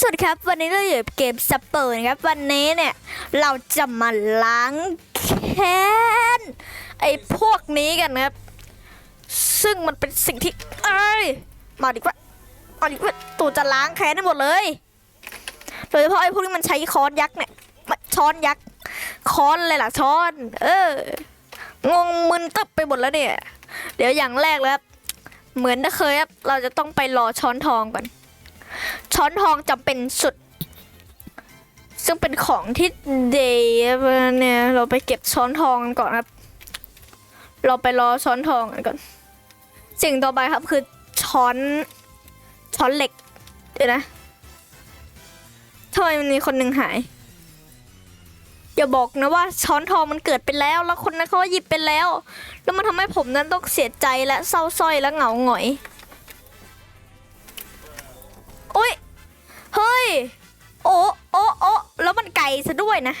สวัสดีครับ วันนี้เราอยู่เกมสเปอร์นะครับ วันนี้เนี่ย เราจะมาล้างแค้นไอ้พวกนี้กันครับ ซึ่งมันเป็นสิ่งที่เอ้ยมาดีกว่ามาดีกว่าตัวจะล้างแค้นให้หมดเลย โดยเฉพาะไอ้พวกที่มันใช้ค้อนยักษ์เนี่ยช้อนยักษ์ค้อนเลยล่ะช้อน เอองงมึนตึบไปหมดแล้วเนี่ย เดี๋ยวอย่างแรกเลยครับเหมือนที่เคยครับเราจะต้องไปรอช้อนทองก่อน ช้อนทองจำเป็นสุด ซึ่งเป็นของที่เดย์เนี่ยเราไปเก็บช้อนทองกันก่อนครับ เราไปรอช้อนทองกันก่อน สิ่งต่อไปครับคือช้อนช้อนเหล็กเดี๋ยวนะทำไมมันมีคนหนึ่งหาย อย่าบอกนะว่าช้อนทองมันเกิดไปแล้ว แล้วคนนั้นเขาหยิบไปแล้ว แล้วมันทำให้ผมนั้นต้องเสียใจและเศร้าส้อยและเหงาหงอย โอ้ย เฮ้ย โอ้โอ้โอ้แล้วมันไกลซะด้วยนะ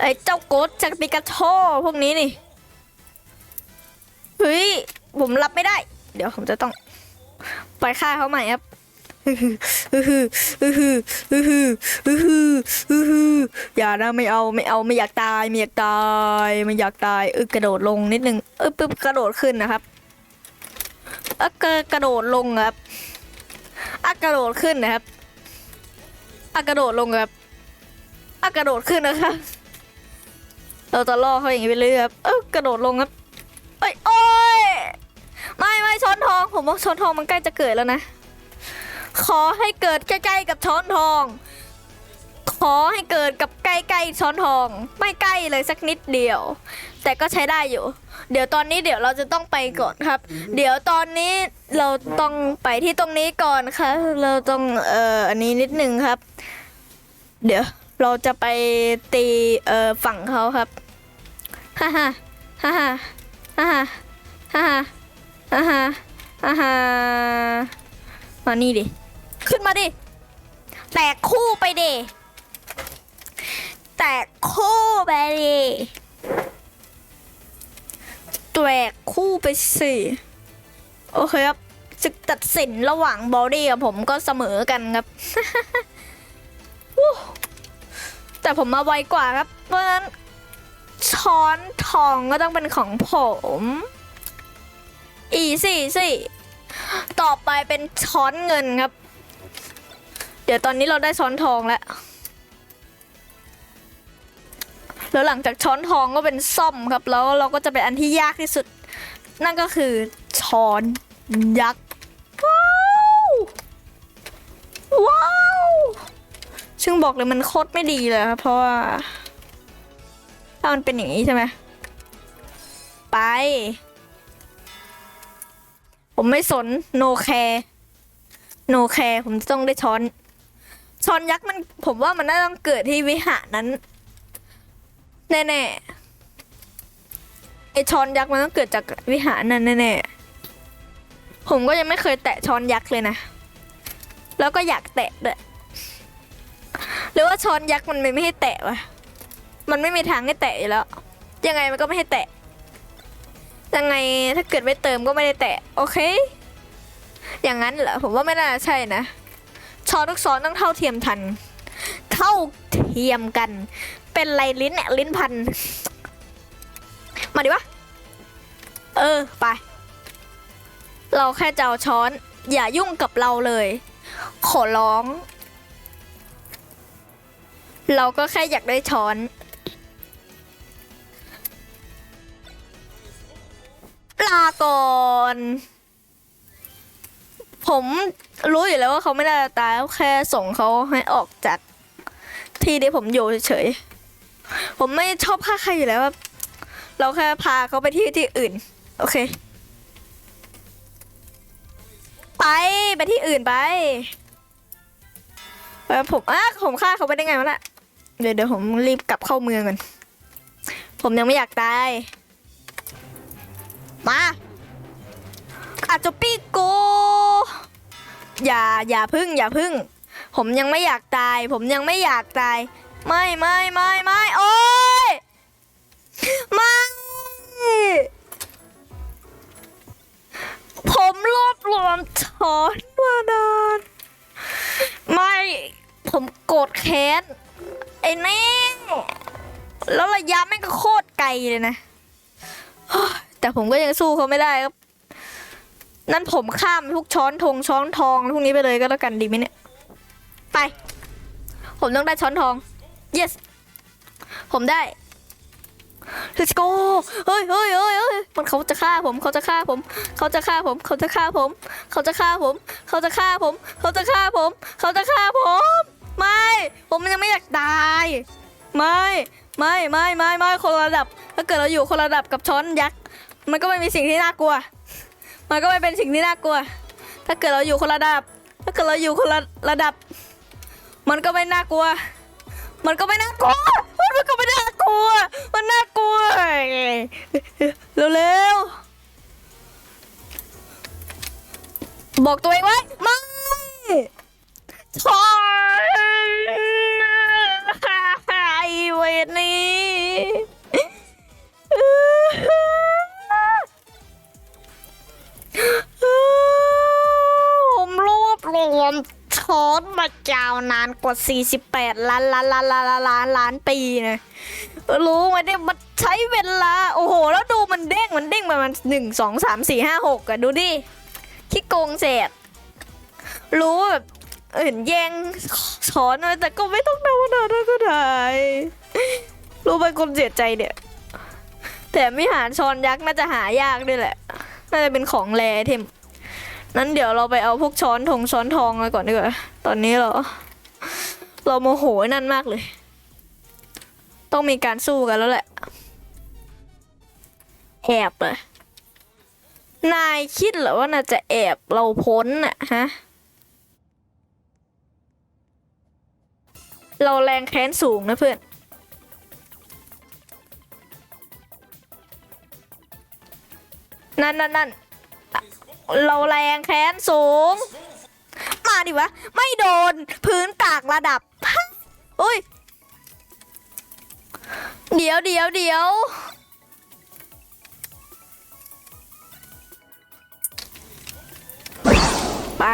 ไอ้เจ้าโกดจากปิกาโชพวกนี้นี่ เฮ้ย ผมรับไม่ได้ เดี๋ยวผมจะต้องไปฆ่าเขาใหม่ครับอย่านะไม่เอาไม่เอาไม่อยากตายไม่อยากตายไม่อยากตายเออกระโดดลงนิดนึงเออปึ๊บกระโดดขึ้นนะครับ อะกระกระโดดลงครับอะกระโดดขึ้นนะครับอะกระโดดลงครับอะกระโดดขึ้นนะครับ เราจะล่อเขาอย่างนี้ไปเรื่อยครับเออกระโดดลงครับเอ้ยโอ้ยไม่ไม่ช้อนทอง ผมว่าช้อนทองมันใกล้จะเกิดแล้วนะ ขอให้เกิดใกล้ๆกับช้อนทอง ขอให้เกิดกับใกล้ๆช้อนทอง ไม่ใกล้เลยสักนิดเดียว แต่ก็ใช้ได้อยู่ เดี๋ยวตอนนี้เดี๋ยวเราจะต้องไปก่อนครับ เดี๋ยวตอนนี้เราต้องไปที่ตรงนี้ก่อนครับเราต้องเอ่ออันนี้นิดนึงครับ เดี๋ยวเราจะไปตีเอ่อฝั่งเขาครับฮ่าฮ่าฮ่าฮ่าฮ่าฮ่าฮ่าฮ่าฮ่าฮ่าฮ่ามานี่ดิขึ้นมาดิแตกคู่ไปดิแตกคู่ไปดิ แตกคู่ไปสิโอเคครับศึกตัดสินระหว่างบอดี้กับผมก็เสมอกันครับ แต่ผมมาไวกว่าครับ เพราะฉะนั้นช้อนทองก็ต้องเป็นของผมอีสี่สี่ต่อไปเป็นช้อนเงินครับ เดี๋ยวตอนนี้เราได้ช้อนทองแล้ว แล้วหลังจากช้อนทองก็เป็นซ่อมครับ แล้วเราก็จะเป็นอันที่ยากที่สุด นั่นก็คือช้อนยักษ์ว้าวว้าวซึ่งบอกเลยมันโคตรไม่ดีเลยครับเพราะว่าถ้ามันเป็นอย่างนี้ใช่ไหมไป ผมไม่สน no care no care ผมจะต้องได้ช้อนช้อนยักษ์มันผมว่ามันน่าต้องเกิดที่วิหารนั้น แน่ๆไอช้อนยักษ์มันต้องเกิดจากวิหารนั้นแน่ๆผมก็ยังไม่เคยแตะช้อนยักษ์เลยนะ แล้วก็อยากแตะด้วยหรือว่าช้อนยักษ์มันไม่ให้แตะวะมันไม่มีทางให้แตะอยู่แล้ว ยังไงมันก็ไม่ให้แตะ ยังไงถ้าเกิดไม่เติมก็ไม่ได้แตะ โอเค อย่างนั้นเหรอ ผมว่าไม่น่าใช่นะ ช้อนทุกช้อนต้องเท่าเทียมทัน เท่าเทียมกัน เป็นไรลิ้นเนี่ยลิ้นพัน มาดิวะ เออ ไป เราแค่จะเอาช้อน อย่ายุ่งกับเราเลย ขอร้อง เราก็แค่อยากได้ช้อนลาก่อนผมรู้อยู่แล้วว่าเขาไม่ได้ตายแค่ส่งเขาให้ออกจากที่ที่ผมอยู่เฉยๆ ผมไม่ชอบฆ่าใครอยู่แล้วครับเราแค่พาเขาไปที่ที่อื่น โอเค ไปไปที่อื่นไปแล้วผมอะผมฆ่าเขาไปได้ไงวะน่ะเดี๋ยวเดี๋ยวผมรีบกลับเข้าเมืองก่อนผมยังไม่อยากตาย มาอาจจะปีโก อย่าอย่าพึ่งอย่าพึ่ง ผมยังไม่อยากตาย ผมยังไม่อยากตาย ไม่ไม่ไม่ไม่โอ้ยไม่ผมรวบรวมถอนมานานไม่ ผมโกรธแค้นไอ้เนี่แล้วระยะไม่ก็โคตรไกลเลยนะ แต่ผมก็ยังสู้เขาไม่ได้ครับ นั่นผมข้ามทุกช้อนทงช้อนทองพวกนี้ไปเลยก็แล้วกันดีไหมเนี่ย ไป ผมต้องได้ช้อนทอง yes ผมได้ let's go เฮ้ยเฮ้ยเฮ้ยเฮ้ยมันเขาจะฆ่าผมเขาจะฆ่าผม เขาจะฆ่าผมเขาจะฆ่าผม เขาจะฆ่าผม เขาจะฆ่าผม เขาจะฆ่าผม เขาจะฆ่าผม ไม่ ผมยังไม่อยากตาย ไม่ ไม่ไม่ไม่ไม่คนระดับ ถ้าเกิดเราอยู่คนระดับกับช้อนยักษ์ มันก็ไม่มีสิ่งที่น่ากลัว มันก็ไม่เป็นสิ่งที่น่ากลัว ถ้าเกิดเราอยู่คนระดับ ถ้าเกิดเราอยู่คนระระดับ มันก็ไม่น่ากลัว มันก็ไม่น่ากลัว มันก็ไม่น่ากลัว มันน่ากลัว เร็วๆ บอกตัวเองไว้มา กว่า 48 ล้านล้านล้านล้านล้านล้านล้านปีนะรู้ไหมเนี่ยมันใช้เวลา โอ้โห แล้วดูมันเด้งมันเด้งมามันหนึ่งสองสามสี่ห้าหกอะดูดิขี้โกงเสร็จรู้แบบเห็นแย่งช้อนนะแต่ก็ไม่ต้องทำขนาดนั้นก็ได้รู้เป็นคนเสียใจเนี่ย แต่ไม่หาช้อนยักษ์น่าจะหายากด้วยแหละ น่าจะเป็นของแรเทมนั้นเดี๋ยวเราไปเอาพวกช้อนทงช้อนทองมาก่อนดีกว่า ตอนนี้เรา เราโมโหนั่นมากเลย ต้องมีการสู้กันแล้วแหละแอบเลยนายคิดเหรอว่าน่าจะแอบเราพ้นน่ะฮะ เราแรงแค้นสูงนะเพื่อน นั่นนั่นนั่นเราแรงแค้นสูง มาดิวะ ไม่โดนพื้นตากระดับอุ้ย เดี๋ยวเดี๋ยวเดี๋ยวไป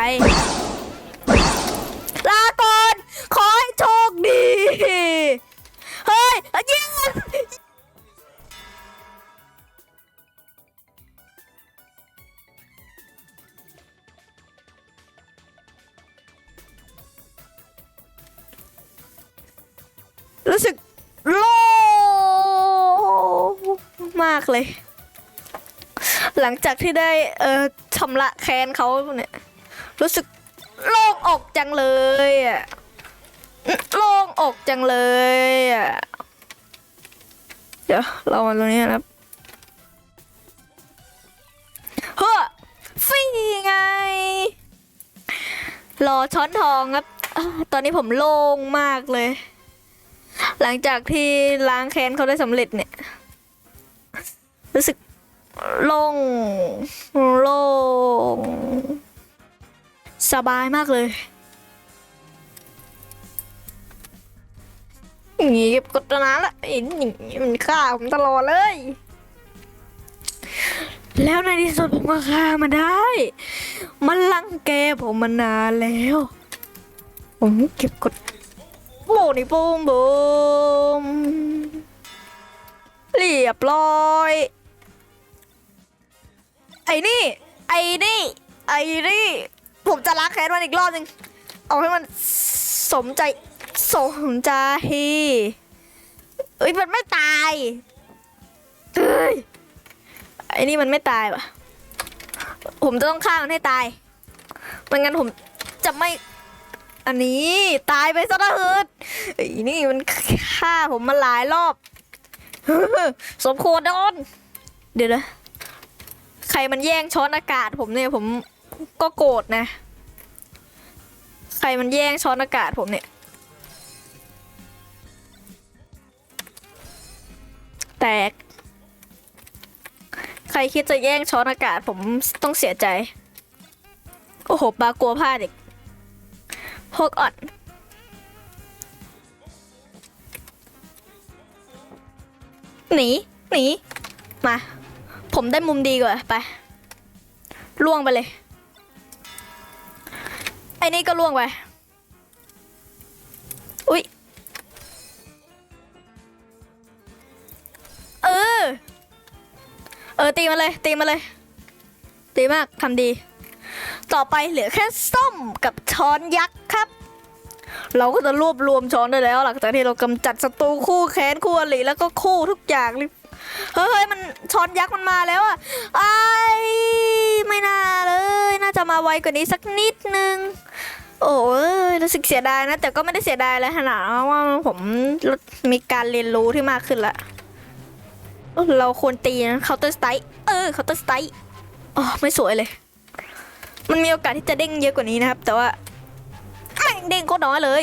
หลังจากที่ได้เอ่อชำระแค้นเขาเนี่ยรู้สึกโล่งอกจังเลยอะโล่งอกจังเลยอะเดี๋ยวเรามาตรงนี้นะครับเฮ้อฟีไง รอช้อนทองครับ ตอนนี้ผมโล่งมากเลย หลังจากที่ล้างแค้นเขาได้สำเร็จเนี่ย รู้สึก โล่งโล่งสบายมากเลยอย่างงี้เก็บกดนานละไอ้นี่มันฆ่าผมตลอดเลย แล้วในที่สุดผมก็ฆ่ามันได้ มันลังแกผมมานานแล้ว ผมเก็บกดโมนี่ปูมบูมเรียบร้อย ไอ้นี่ ไอ้นี่ ไอ้นี่ ผมจะล้างแค้นมันอีกรอบหนึ่งเอาให้มันสมใจ สมใจเอ้ยมันไม่ตายเฮ้ยไอ้นี่มันไม่ตายว่ะ ผมจะต้องฆ่ามันให้ตายไม่งั้นผมจะไม่ อันนี้ตายไปซะนะเฮิร์ดไอ้นี่มันฆ่าผมมาหลายรอบ สมควรโดนเดี๋ยวนะ รมันแย่งช้อนอากาศ ผมเนี่ยผมก็โกรธนะ ใครมันแย่งช้อนอากาศผมเนี่ย แตก ใครคิดจะแย่งช้อนอากาศผมต้องเสียใจ โอ้โหปลากลัวพลาดอีกพวกอ่อนหนีหนีมา ผมได้มุมดีกว่าไปล่วงไปเลย ไอ้นี่ก็ล่วงไป อุ้ย เออ เออตีมาเลย ตีมาเลย ตีมากทำดี ต่อไปเหลือแค่ส้มกับช้อนยักษ์ครับ เราก็จะรวบรวมช้อนได้แล้ว หลังจากที่เรากำจัดศัตรูคู่แค้นคู่อริแล้วก็คู่ทุกอย่าง เฮ้ยมันช้อนยักษ์มันมาแล้วอะไอ้ไม่น่าเลย น่าจะมาไวกว่านี้สักนิดนึง โอ้ยรู้สึกเสียดายนะ แต่ก็ไม่ได้เสียดายเลยขนาดว่าผมมีการเรียนรู้ที่มากขึ้นละเราควรตีนะเคาน์เตอร์สไตร์เออเคาน์เตอร์สไตร์อ๋อไม่สวยเลย มันมีโอกาสที่จะเด้งเยอะกว่านี้นะครับ แต่ว่าแม่งเด้งโคตรน้อยเลย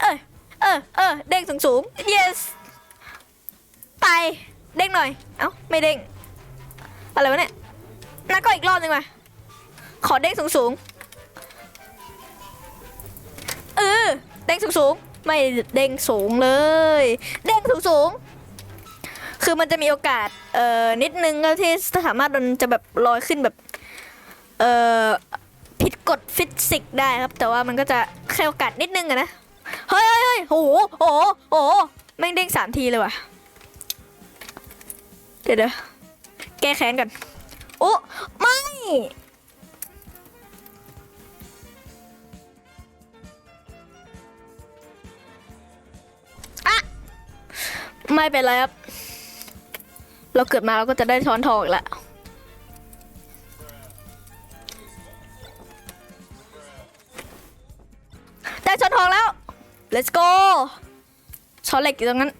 เออเออเออเด้งสูงสูง yes ไป เด้งหน่อย เอ้า ไม่เด้ง อะไรวะเนี่ย นัดก็อีกรอบหนึงมา ขอเด้งสูงสูงเออ เด้งสูงสูง ไม่เด้งสูงเลย เด้งสูงสูง คือมันจะมีโอกาส เอ่อ นิดนึงก็ที่สามารถมันจะแบบลอยขึ้นแบบ เอ่อ ผิดกฎฟิสิกส์ได้ครับ แต่ว่ามันก็จะแค่โอกาสนิดนึงอะนะ เฮ้ยเฮ้ยโอ้โหโอ้โหโอ้โห แม่งเด้งสามทีเลยว่ะ เดี๋ยวเดี๋ยวแก้แค้นกันโอ้ไม่ อะไม่เป็นไรครับ เราเกิดมาเราก็จะได้ช้อนทองอีกแล้ว ได้ช้อนทองแล้ว let's go ช้อนเหล็กอยู่ตรงนั้น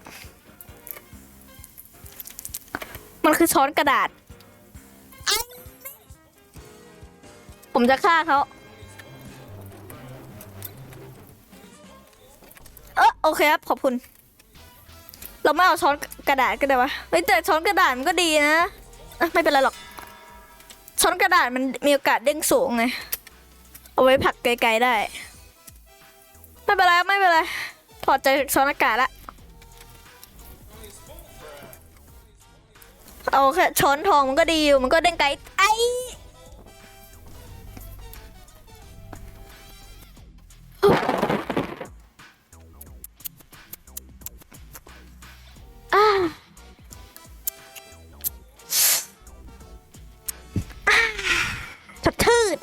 คือช้อนกระดาษ ผมจะฆ่าเขา เออโอเคครับ ขอบคุณ เราไม่เอาช้อนกระดาษก็ได้วะเฮ้ยแต่ช้อนกระดาษมันก็ดีนะ ไม่เป็นไรหรอก ช้อนกระดาษมันมีโอกาสเด้งสูงไง เอาไว้ผลักไกลๆได้ ไม่เป็นไรไม่เป็นไร ถอดใจช้อนอากาศละ เอาแค่ช้อนทองมันก็ดีอยู่มันก็เด้งไกลไออ่าอ่าสะทื่น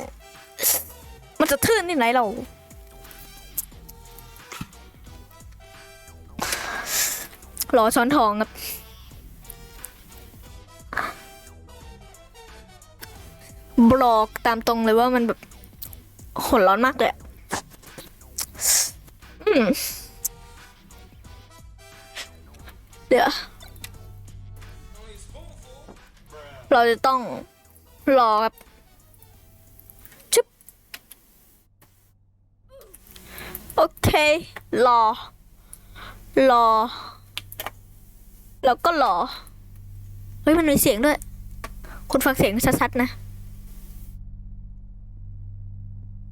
มันจะทื่นที่ไหนเรารอช้อนทองครับ บอกตามตรงเลยว่ามันแบบโหดร้อนมากเลยเดี๋ยว เราจะต้องรอครับชึบโอเค รอ รอ แล้วก็รอ เฮ้ย มันมีเสียงด้วย คุณฟังเสียงชัดๆนะ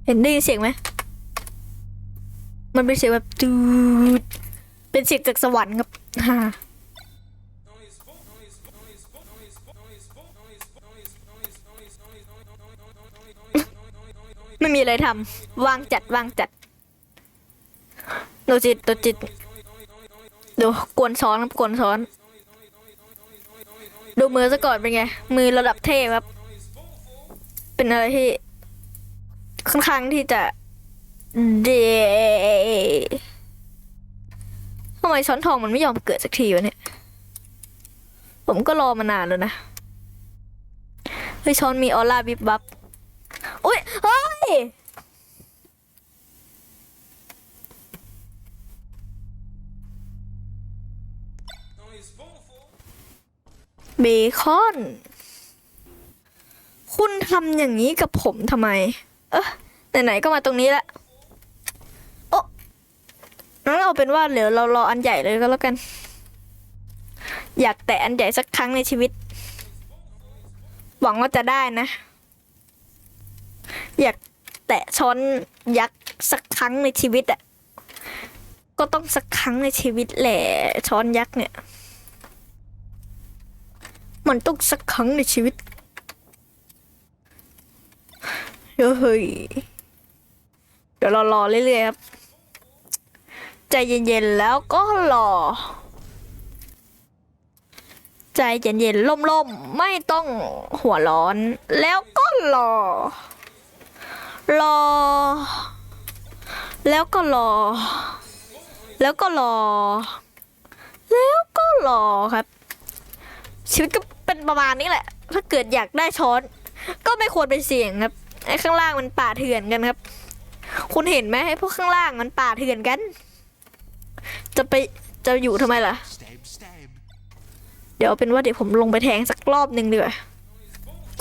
เห็นได้ยินเสียงไหม มันเป็นเสียงแบบดูดเป็นเสียงจากสวรรค์ครับฮ่าไม่มีอะไรทำวางจัดวางจัดดูจิตดูจิตดูกวนซ้อนครับกวนซ้อน ดูมือซะก่อนเป็นไง มือระดับเทพครับ เป็นอะไรที่ ค่อนข้างที่จะเดทำไมช้อนทองมันไม่ยอมเกิดสักทีวะเนี่ย ผมก็รอมานานแล้วนะ เฮ้ยช้อนมีออร่าบิบบับอุ้ย เฮ้ย เบคอน คุณทำอย่างนี้กับผมทำไม เออไหนๆก็มาตรงนี้ละโอ้งั้นเอาเป็นว่าเดี๋ยวเรารออันใหญ่เลยก็แล้วกัน อยากแตะอันใหญ่สักครั้งในชีวิต หวังว่าจะได้นะ อยากแตะช้อนยักษ์สักครั้งในชีวิตอะก็ต้องสักครั้งในชีวิตแหละช้อนยักษ์เนี่ย มันต้องสักครั้งในชีวิต เฮ้ยเดี๋ยวเรารอเรื่อยๆครับ ใจเย็นๆแล้วก็รอ ใจเย็นๆล่มๆ ไม่ต้องหัวร้อน แล้วก็รอ รอ แล้วก็รอ แล้วก็รอ แล้วก็รอครับ ชีวิตก็เป็นประมาณนี้แหละ ถ้าเกิดอยากได้ช้อน ก็ไม่ควรไปเสี่ยงครับ ไอ้ข้างล่างมันป่าเถื่อนกันครับ คุณเห็นไหมไอ้พวกข้างล่างมันป่าเถื่อนกัน จะไปจะอยู่ทำไมล่ะ เดี๋ยวเป็นว่าเดี๋ยวผมลงไปแทงสักรอบหนึ่งดีกว่า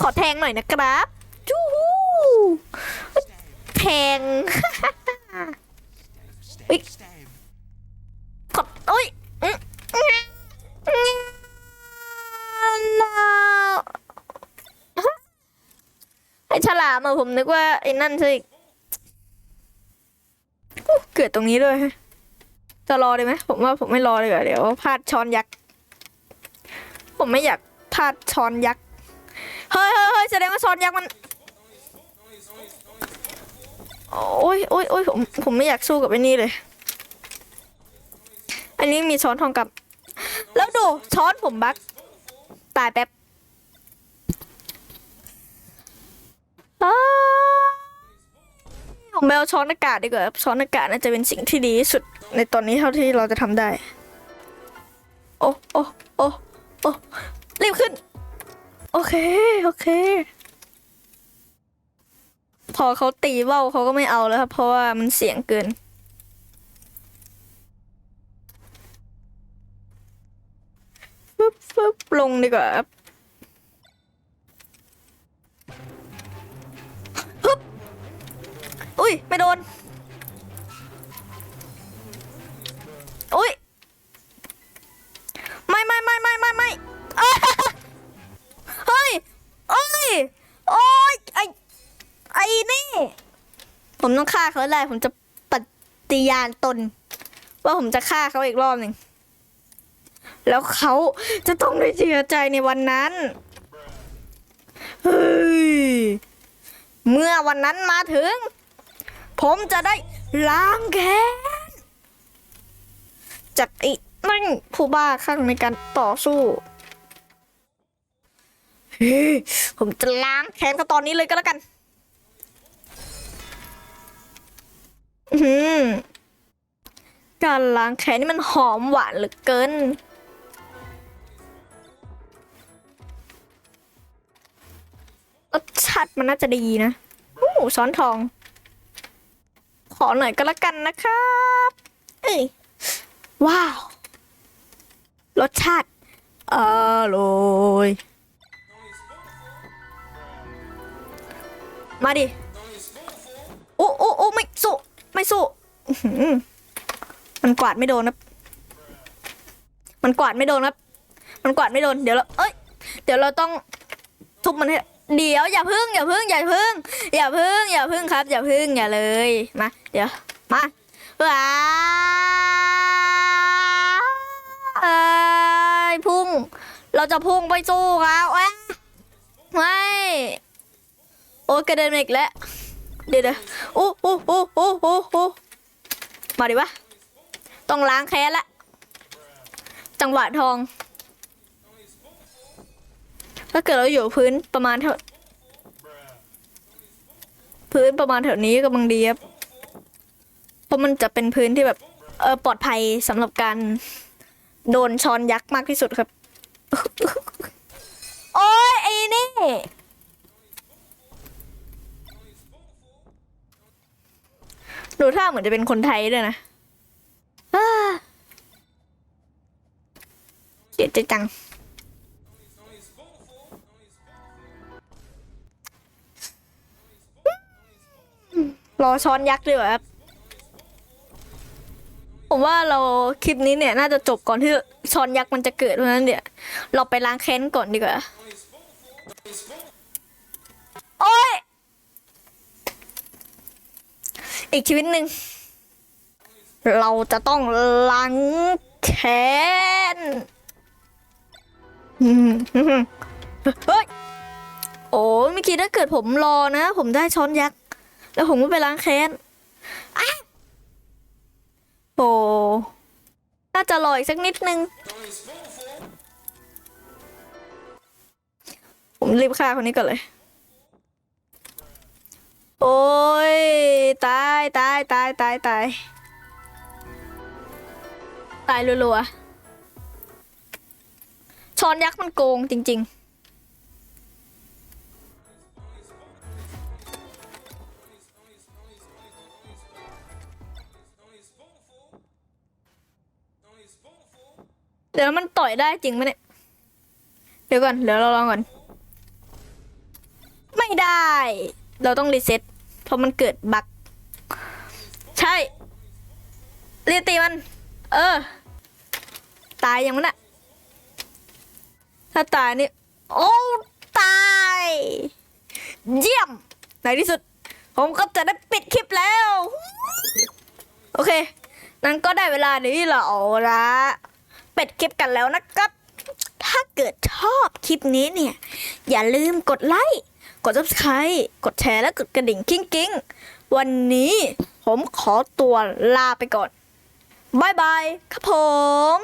ขอแทงหน่อยนะครับจู้ฮูแทงไอโอ้ยอื้ออื้ออื้อ no ไอฉลามอะผมนึกว่าไอ้นั่นสิเกิดตรงนี้ด้วยจะรอได้ไหมผมว่าผมไม่รอเลยเดี๋ยวพลาดช้อนยักษ์ผมไม่อยากพลาดช้อนยักษ์เฮ้ยเฮ้ยเฮ้ยแสดงว่าช้อนยักษ์มันโอ้ยโอ้ยโอ้ยผมผมไม่อยากสู้กับไอ้นี่เลย อันนี้มีช้อนทองกับ แล้วดูช้อนผมบักตายแป๊บ อ้าวผมไปเอาช้อนอากาศดีกว่าช้อนอากาศน่าจะเป็นสิ่งที่ดีที่สุดในตอนนี้เท่าที่เราจะทำได้ โอ้โอ้โอ้โอ้รีบขึ้น โอเค โอเค พอเขาตีเบ้าเขาก็ไม่เอาแล้วครับ เพราะว่ามันเสียงเกินฟึบฟึบลงดีกว่าครับ อุ้ยไม่โดน อุ้ย ไม่ไม่ไม่ไม่ไม่ไม่เฮ้ยโอ้ย โอ้ยไอไอ้นี่ ผมต้องฆ่าเขาให้ได้ผมจะปฏิญาณตน ว่าผมจะฆ่าเขาอีกรอบหนึ่ง แล้วเขาจะต้องได้เสียใจในวันนั้นเฮ้ยเมื่อวันนั้นมาถึง ผมจะได้ล้างแค้นจากไอ้นั่งผู้บ้าข้างในการต่อสู้เฮ้ยผมจะล้างแค้นเขาตอนนี้เลยก็แล้วกัน อื้อหือการล้างแค้นนี่มันหอมหวานเหลือเกิน รสชาติมันน่าจะดีนะอู้ช้อนทอง อหน่อยก็แล้วกันนะครับเอ้ยว้าว รสชาติอร่อยมาดิ โอ้โอ้โอ้ไม่สู้ไม่สู้อื้อหือมันกวาดไม่โดนครับ มันกวาดไม่โดนครับ มันกวาดไม่โดน เดี๋ยวเรา เอ้ย เดี๋ยวเราต้องทุบมันให้ เดี๋ยวอย่าพึ่งอย่าพึ่งอย่าพึ่งอย่าพึ่งอย่าพึ่งครับ อย่าพึ่งอย่าเลย มา เดี๋ยว มาว้าวเอ้ยพุ่ง เราจะพุ่งไปสู้เขาเอ้ยไม่ โอ้ยกระเด็นมาอีกแล้ว เดี๋ยวเดี๋ยวโอ้โอ้โอ้โอ้โอ้โอ้มาดิวะ ต้องล้างแค้นละ จังหวะทอง ถ้าเกิดเราอยู่พื้นประมาณเท่า พื้นประมาณแถวนี้กำลังดีครับ เพราะมันจะเป็นพื้นที่แบบเออปลอดภัยสำหรับการโดนช้อนยักษ์มากที่สุดครับ โอ้ยไอ้นี่ดูท่าเหมือนจะเป็นคนไทยด้วยนะเสียใจจัง รอช้อนยักษ์ดีกว่าครับ ผมว่าเราคลิปนี้เนี่ยน่าจะจบก่อนที่ช้อนยักษ์มันจะเกิดเพราะนั้นเดี๋ยวเราไปล้างแค้นก่อนดีกว่า โอ้ย อีกชีวิตหนึ่ง เราจะต้องล้างแค้นเฮ้ย โอ้ยเมื่อกี้ถ้าเกิดผมรอนะ ผมได้ช้อนยักษ์ แล้วผมก็ไปล้างแค้นอ โอ้น่าจะรออีกสักนิดนึง ผมรีบฆ่าคนนี้ก่อนเลย โอ้ย ตายตายตายตายตายตายรัวๆช้อนยักษ์มันโกงจริง ๆ เดี๋ยวมันต่อยได้จริงไหมเนี่ย เดี๋ยวก่อน เดี๋ยวเราลองก่อน ไม่ได้ เราต้องรีเซ็ตเพราะมันเกิดบั๊กใช่เรียตีมัน เออ ตายยังมันอะถ้าตายนี่ โอ้ ตาย เยี่ยม ในที่สุด ผมก็จะได้ปิดคลิปแล้ว โอเค นั้นก็ได้เวลานี้เราละ ปิดคลิปกันแล้วนะครับ ถ้าเกิดชอบคลิปนี้เนี่ย อย่าลืมกดไลค์ กด subscribe กดแชร์และกดกระดิ่งกิ้งกิ้งวันนี้ผมขอตัวลาไปก่อนบายบายครับผม